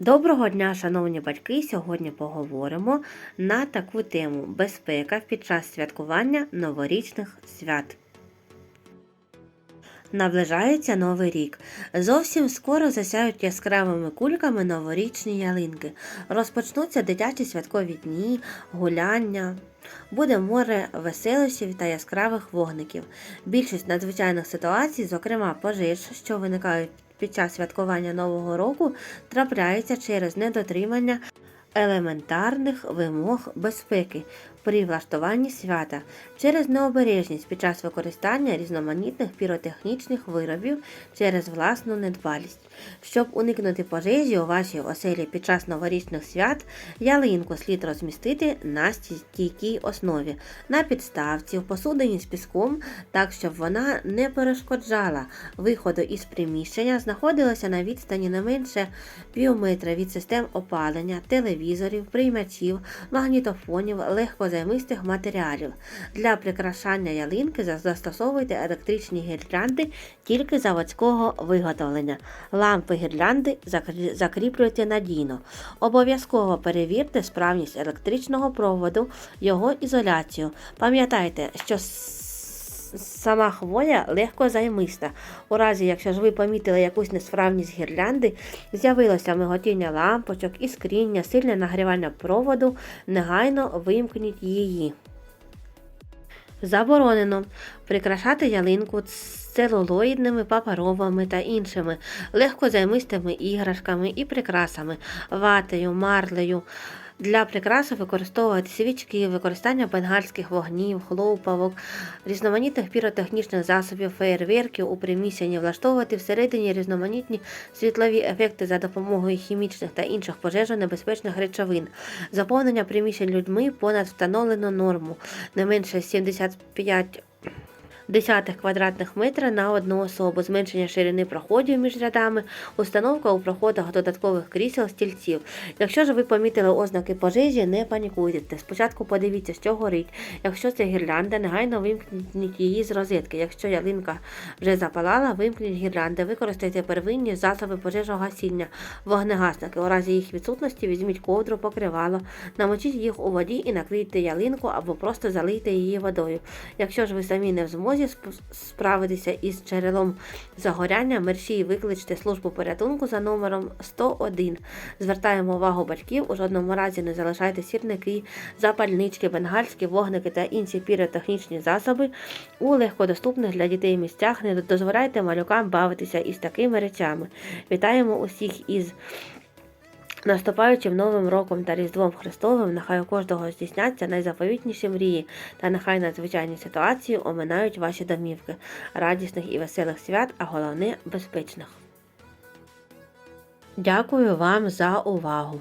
Доброго дня, шановні батьки! Сьогодні поговоримо на таку тему безпека під час святкування новорічних свят. Наближається новий рік. Зовсім скоро засяють яскравими кульками новорічні ялинки. Розпочнуться дитячі святкові дні, гуляння. Буде море веселощів та яскравих вогників. Більшість надзвичайних ситуацій, зокрема пожеж, що виникають під час святкування Нового року, трапляється через недотримання елементарних вимог безпеки при влаштуванні свята через необережність під час використання різноманітних піротехнічних виробів через власну недбалість. Щоб уникнути пожежі у вашій оселі під час новорічних свят, ялинку слід розмістити на стійкій основі, на підставці, в посудині з піском, так щоб вона не перешкоджала виходу із приміщення, знаходилася на відстані не менше півметра від систем опалення, телевізорів, приймачів, магнітофонів, легкозаймистих матеріалів. Для прикрашання ялинки застосовуйте електричні гірлянди тільки заводського виготовлення. Лампи гірлянди закріплюйте надійно. Обов'язково перевірте справність електричного проводу, його ізоляцію. Пам'ятайте, що Сама хвоя легко займиста. У разі, якщо ж ви помітили якусь несправність гірлянди, з'явилося миготіння лампочок, іскріння, сильне нагрівання проводу, негайно вимкніть її. Заборонено прикрашати ялинку целулоїдними, паперовими та іншими легкозаймистими іграшками і прикрасами, ватою, марлею. Для прикраси використовувати свічки, використання бенгальських вогнів, хлопавок, різноманітних піротехнічних засобів, феєрверків у приміщенні, влаштовувати всередині різноманітні світлові ефекти за допомогою хімічних та інших пожежонебезпечних речовин, заповнення приміщень людьми понад встановлену норму, не менше 75 десятих квадратних метра на одну особу, зменшення ширини проходів між рядами, установка у проходах додаткових крісел стільців. Якщо ж ви помітили ознаки пожежі, не панікуйте. Спочатку подивіться, що горить. Якщо це гірлянда, негайно вимкніть її з розетки. Якщо ялинка вже запалала, вимкніть гірлянди, використайте первинні засоби пожежогасіння, вогнегасники. У разі їх відсутності візьміть ковдру, покривало, намочіть їх у воді і накрийте ялинку або просто залийте її водою. Якщо ж ви самі не в змозі сп- справитися із джерелом загоряння, мерщій викличте службу порятунку за номером 101. Звертаємо увагу батьків, у жодному разі не залишайте сірники, запальнички, бенгальські вогники та інші піротехнічні засоби у легкодоступних для дітей місцях. Не дозволяйте малюкам бавитися із такими речами. Вітаємо усіх із Наступаючим Новим роком та Різдвом Христовим, нехай у кожного здійсняться найзаповітніші мрії, та нехай надзвичайні ситуації оминають ваші домівки, радісних і веселих свят, а головне безпечних. Дякую вам за увагу!